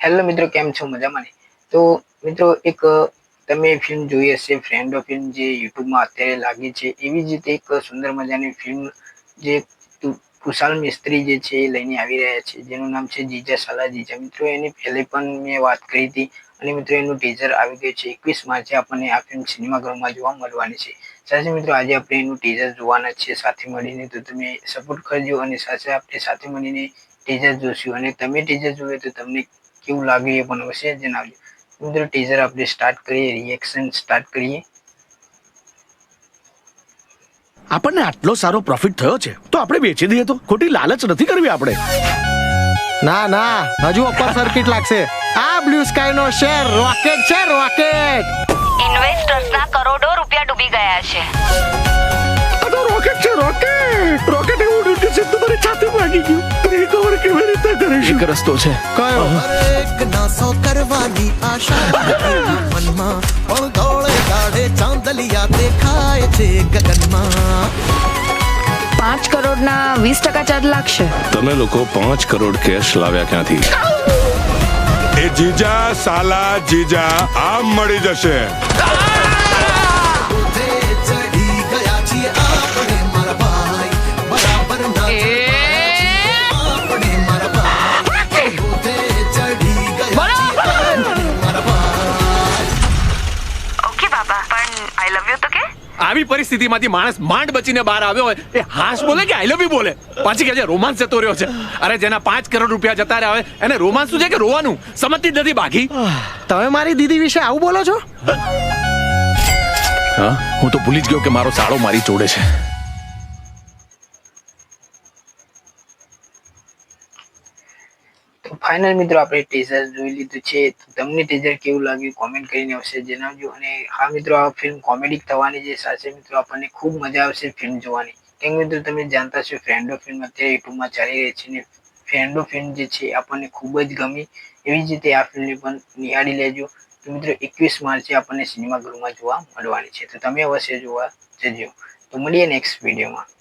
Hello મિત્રો, કેમ છો? મજામાં ને? તો મિત્રો, એક તમે ફિલ્મ જોઈ હશે ફ્રેન્ડ ઓફ ફિલ્મ જે યુટ્યુબમાં અત્યારે લાગી છે, એવી જ રીતે એક સુંદર મજાની ફિલ્મ જે કુશાલ મિસ્ત્રી જે છે એ લઈને આવી રહ્યા છે, જેનું નામ છે જીજા સાલા જીજા મિત્રો, એની પહેલે પણ મેં વાત કરી હતી અને મિત્રો, એનું ટીઝર આવી ગયું છે. એકવીસ માર્ચે આપણને આ ફિલ્મ સિનેમાઘરમાં જોવા મળવાની છે. સાથે મિત્રો, આજે આપણે એનું ટીઝર જોવાના છે, સાથે મળીને તો તમે સપોર્ટ કરજો અને સાથે આપણે સાથે મળીને ટીઝર જોશું. અને તમે ટીઝર જોવે તો તમને કેવું લાગ્યું એ પણ અવશ્ય જણાવજો. મિત્રો ટીઝર આપણે સ્ટાર્ટ કરીએ રિએક્શન સ્ટાર્ટ કરીએ. આપણને આટલો સારો પ્રોફિટ થયો છે તો આપણે વેચી દઈએ તો? ખોટી લાલચ નથી કરવી આપણે. ના ના હજુ અપર સર્કિટ લાગશે. આ બ્લુ સ્કાય નો શેર રોકેટ છે રોકેટ ઇન્વેસ્ટર્સના કરોડો રૂપિયા ડૂબી ગયા છે. આ તો રોકેટ છે રોકેટ એક રસ્તો છે. કયો? એક નાસો કરવાની આશા મનમાં. પણ ગોળે ગાડે ચાંદલિયા દેખાય છે ગગનમાં. પાંચ કરોડના વીસ ટકા ચાર્જ લાગશે. તમે લોકો પાંચ કરોડ કેશ લાવ્યા ક્યાંથી? એ જીજા સાલા જીજા આમ મળી જશે. આઈ લવ યુ તો કે? આવી પરિસ્થિતિમાંથી માણસ માંડ બચીને બહાર આવ્યો હોય એ હાશ બોલે કે આઈ લવ યુ બોલે? પાછી કે છે રોમાન્સ જતો રહ્યો છે. અરે જેના પાંચ કરોડ રૂપિયા જતા રહ્યા હોય એને રોમાન્સ શું છે કે રોવાનું? સમજતી જ નથી બાકી. તમે મારી દીદી વિશે આવું બોલો છો? હા હું તો ભૂલી જ ગયો કે મારો સાળો મારી જોડે છે. તો ફાઇનલ મિત્રો આપણે ટીઝર જોઈ લીધું છે. તમને ટીઝર કેવું લાગ્યું? કોમેન્ટ કરીને આવશે જણાવજો. અને હા મિત્રો, આ ફિલ્મ કોમેડી થવાની છે સાથે મિત્રો, આપણને ખૂબ મજા આવશે ફિલ્મ જોવાની. કેમ મિત્રો, તમે જાણતા છો ફ્રેન્ડો ફિલ્મ અત્યારે યુટ્યુબમાં ચાલી રહી છે ને ફ્રેન્ડો ફિલ્મ જે છે આપણને ખૂબ જ ગમી. એવી જ રીતે આ ફિલ્મને પણ નિહાળી લેજો. તો મિત્રો, એકવીસ માર્ચે આપણને સિનેમાઘરમાં જોવા મળવાની છે. તો તમે અવશ્ય જોવા જજો. તો મળીએ નેક્સ્ટ વિડીયોમાં